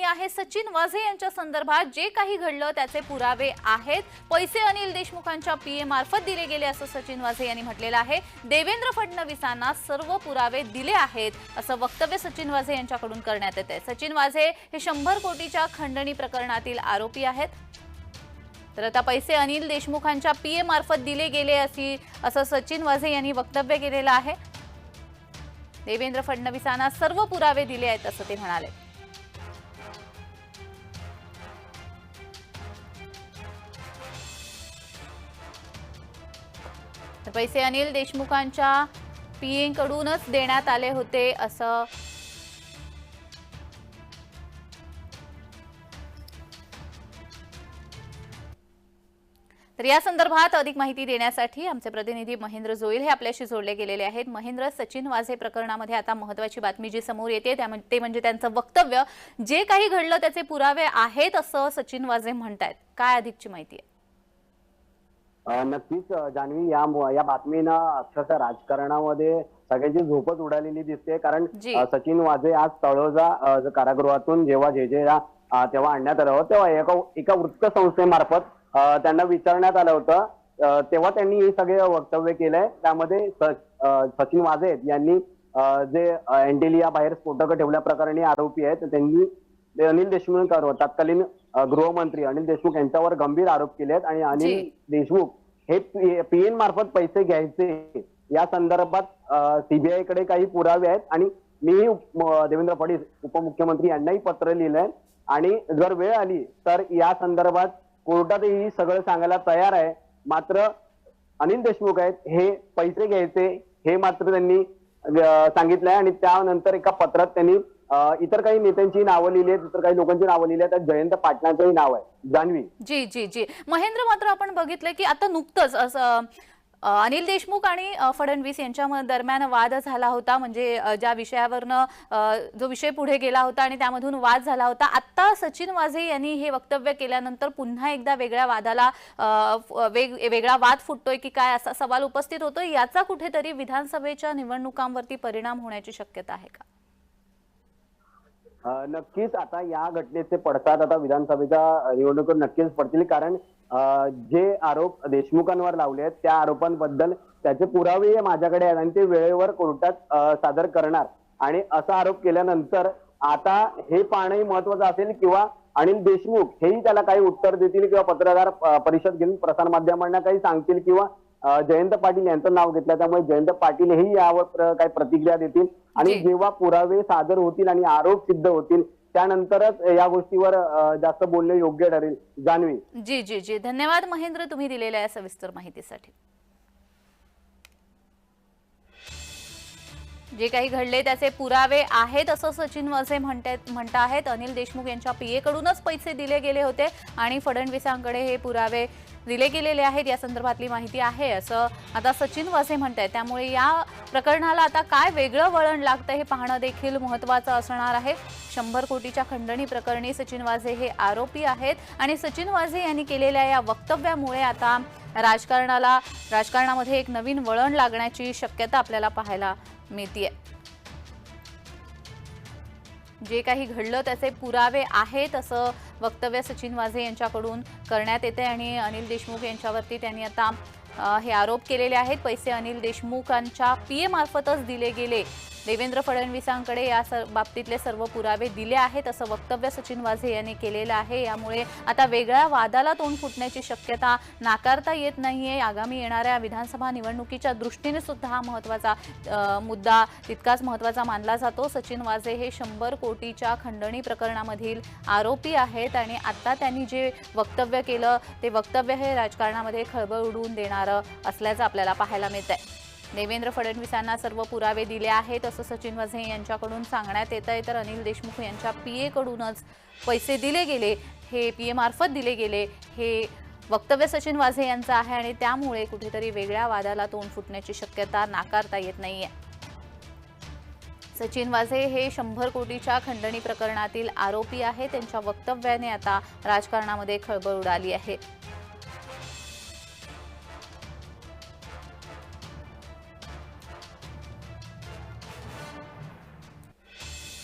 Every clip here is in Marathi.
बातमी आहे सचिन वाझे यांच्या संदर्भात जे काही घडलं त्याचे पुरावे आहेत. पैसे अनिल देशमुखांच्या पीए मार्फत दिले गेले असं सचिन वाझे यांनी म्हटलेलं आहे. देवेंद्र फडणवीसांना सर्व पुरावे दिले आहेत असं वक्तव्य सचिन वाझे यांच्याकडून करण्यात येत आहे सचिन वाझे हे शंभर कोटीच्या खंडणी प्रकरणातील आरोपी आहेत. तर आता पैसे अनिल देशमुखांच्या पीए मार्फत दिले गेले अशी असं सचिन वाझे यांनी वक्तव्य केलेलं आहे. देवेंद्र फडणवीसांना सर्व पुरावे दिले आहेत असं ते म्हणाले. तर पैसे अनिल देशमुखांच्या पीएंकडूनच देण्यात आले होते असं तर या संदर्भात अधिक माहिती देण्यासाठी आमचे प्रतिनिधी महेंद्र जोईल हे आपल्याशी जोडले गेलेले आहेत. महेंद्र सचिन वाझे प्रकरणामध्ये आता महत्वाची बातमी जी समोर येते त्या ते म्हणजे त्यांचं वक्तव्य जे काही घडलं त्याचे पुरावे आहेत असं सचिन वाझे म्हणतायत. काय अधिकची माहिती आहे? नक्कीच जान्हवी या या बातमीनं अक्षरशः राजकारणामध्ये सगळ्यांची झोपच उडालेली दिसते. कारण सचिन वाझे आज तळोजा कारागृहातून जेव्हा जे जे तेव्हा आणण्यात आलं होतं तेव्हा एका एका वृत्त संस्थेमार्फत अ, त्यांना विचारण्यात आलं होतं. तेव्हा त्यांनी हे सगळे वक्तव्य केलंय. त्यामध्ये सचिन वाझे यांनी जे एंटेलिया बाहेर स्फोटकं ठेवल्या प्रकरणी आरोपी आहेत त्यांनी ते अनिल देशमुखांवर तत्कालीन गृहमंत्री अनिल देशमुख यांच्यावर गंभीर आरोप केले आहेत आणि अनिल. देशमुख हे पीएन मार्फत पैसे घ्यायचे. या संदर्भात सीबीआयकडे काही पुरावे आहेत आणि मीही देवेंद्र फडणवीस उपमुख्यमंत्री यांनाही पत्र लिहिलंय. आणि जर वेळ आली तर या संदर्भात कोर्टातही सगळं सांगायला तयार आहे. मात्र अनिल देशमुख आहेत हे पैसे घ्यायचे हे मात्र त्यांनी सांगितलंय आणि त्यानंतर एका पत्रात त्यांनी इतर काही नेत्यांची नावं लिहिली आहेत इतर काही लोकांची नावं लिहिली आहेत. जयंत पाटलांचंही नाव आहे. जान्हवी. जी जी जी. महेंद्र मात्र आपण बघितलं की आता नुकतंच असं अनिल देशमुख आणि फडणवीस यांच्या दरम्यान वाद झाला होता. म्हणजे ज्या विषयावरनं जो विषय पुढे गेला होता आणि त्यामधून वाद झाला होता. आत्ता सचिन वाझे यांनी हे वक्तव्य केल्यानंतर पुन्हा एकदा वेगळ्या वादाला वेग वेगळा वाद फुटतोय की काय असा सवाल उपस्थित होतोय. याचा कुठेतरी विधानसभेच्या निवडणुकांवरती परिणाम होण्याची शक्यता आहे का? नक्कीच आता या घटनेचे पडसाद आता विधानसभेच्या निवडणुकीवर नक्कीच पडतील. कारण जे आरोप देशमुखांवर लावले आहेत त्या आरोपांबद्दल त्याचे पुरावे माझ्याकडे आहेत आणि ते वेळेवर कोर्टात सादर करणार. आणि असा आरोप केल्यानंतर आता हे पाहणंही महत्वाचं असेल किंवा अनिल देशमुख हेही त्याला काही उत्तर देतील किंवा पत्रकार परिषद घेऊन प्रसारमाध्यमांना काही सांगतील किंवा जयंत पाटील यांचं नाव घेतलं. त्यामुळे जयंत पाटील हेही यावर काही प्रतिक्रिया देतील. आणि. जेव्हा पुरावे सादर होतील आणि आरोप सिद्ध होतील त्यानंतरच या गोष्टीवर जास्त बोलणे योग्य ठरेल. जान्हवी. जी जी जी. धन्यवाद महेंद्र तुम्ही दिलेल्या या सविस्तर माहितीसाठी. जे काही घडले त्याचे पुरावे आहेत असं सचिन वझे म्हणतात म्हणत आहेत अनिल देशमुख यांच्या पीए कडूनच पैसे दिले गेले होते आणि फडणवीसांकडे हे पुरावे दिले गेलेले आहेत या संदर्भातली माहिती आहे असं आता सचिन वाझे म्हणत आहे त्यामुळे या प्रकरणाला आता काय वेगळं वळण लागतं हे पाहणं देखील महत्त्वाचं असणार आहे. शंभर कोटीच्या खंडणी प्रकरणी सचिन वाझे हे आरोपी आहेत आणि सचिन वाझे यांनी केलेल्या या वक्तव्यामुळे आता राजकारणाला राजकारणामध्ये एक नवीन वळण लागण्याची शक्यता आपल्याला पाहायला मिळतीये. जे काही घडलं त्याचे पुरावे आहेत असं वक्तव्य सचिन वाझे यांच्याकडून करण्यात येते आणि अनिल देशमुख यांच्यावरती त्यांनी आता हे आरोप केलेले आहेत. पैसे अनिल देशमुखांच्या पी एमार्फतच दिले गेले. देवेंद्र फडणवीसांकडे या सर बाबतीतले सर्व पुरावे दिले आहेत असं वक्तव्य सचिन वाझे यांनी केलेलं आहे. यामुळे आता वेगळ्या वादाला तोंड फुटण्याची शक्यता नाकारता येत नाहीये. आगामी येणाऱ्या विधानसभा निवडणुकीच्या दृष्टीने सुद्धा हा महत्त्वाचा मुद्दा तितकाच महत्त्वाचा मानला जातो. सचिन वाझे हे शंभर कोटीच्या खंडणी प्रकरणामधील आरोपी आहेत आणि आता त्यांनी जे वक्तव्य केलं ते वक्तव्य हे राजकारणामध्ये खळबळ उडवून देणारं असल्याचं आपल्याला पाहायला मिळत आहे देवेंद्र फडणवीसांना सर्व पुरावे दिले आहेत असं सचिन वाझे यांच्याकडून सांगण्यात येत आहे तर अनिल देशमुख यांच्या पी कडूनच पैसे दिले गेले हे पी एमार्फत दिले गेले. हे वक्तव्य सचिन वाझे यांचं आहे आणि त्यामुळे कुठेतरी वेगळ्या वादाला तोंड फुटण्याची शक्यता नाकारता येत नाहीये. सचिन वाझे हे शंभर कोटीच्या खंडणी प्रकरणातील आरोपी आहे त्यांच्या वक्तव्याने आता राजकारणामध्ये खळबळ उडाली आहे.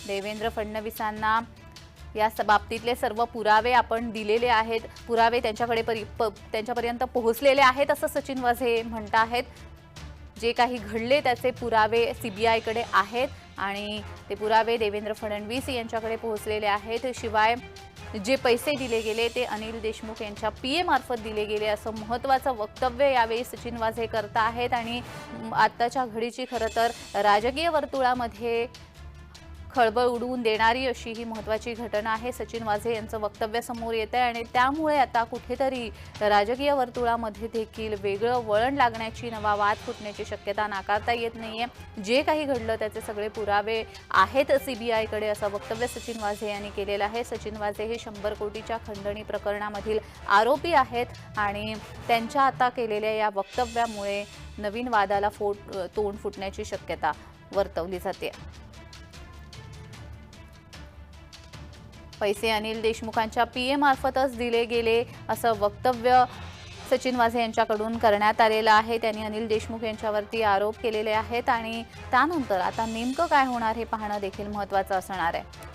देवेंद्र फडणवीसांना या बाबतीतले सर्व पुरावे आपण दिलेले आहेत. पुरावे त्यांच्याकडे परि प- त्यांच्यापर्यंत पोहोचलेले आहेत असं सचिन वाझे म्हणत आहेत जे काही घडले त्याचे पुरावे सी बी आयकडे आहेत आणि ते पुरावे देवेंद्र फडणवीस यांच्याकडे पोहोचलेले आहेत. शिवाय जे पैसे दिले गेले ते अनिल देशमुख यांच्या पी एमार्फत दिले गेले असं महत्त्वाचं वक्तव्य यावेळी सचिन वाझे करत आहेत आणि आत्ताच्या घडीची खरं तर राजकीय वर्तुळामध्ये खळबळ उडवून देणारी अशी ही महत्त्वाची घटना आहे. सचिन वाझे यांचं वक्तव्य समोर येत आहे आणि त्यामुळे आता कुठेतरी राजकीय वर्तुळामध्ये देखील वेगळं वळण लागण्याची नवा वाद फुटण्याची शक्यता नाकारता येत नाहीये. जे काही घडलं त्याचे सगळे पुरावे आहेत सीबीआयकडे असं वक्तव्य सचिन वाझे यांनी केलेलं आहे. सचिन वाझे हे शंभर कोटीच्या खंडणी प्रकरणामधील आरोपी आहेत आणि त्यांच्या आता केलेल्या या वक्तव्यामुळे नवीन वादाला फोट तोंड फुटण्याची शक्यता वर्तवली जाते. पैसे अनिल देशमुखांच्या पी एमार्फतच दिले गेले असं वक्तव्य सचिन वाझे यांच्याकडून करण्यात आलेलं आहे. त्यांनी अनिल देशमुख यांच्यावरती आरोप केलेले आहेत आणि त्यानंतर आता नेमकं काय होणार हे पाहणं देखील महत्त्वाचं असणार आहे.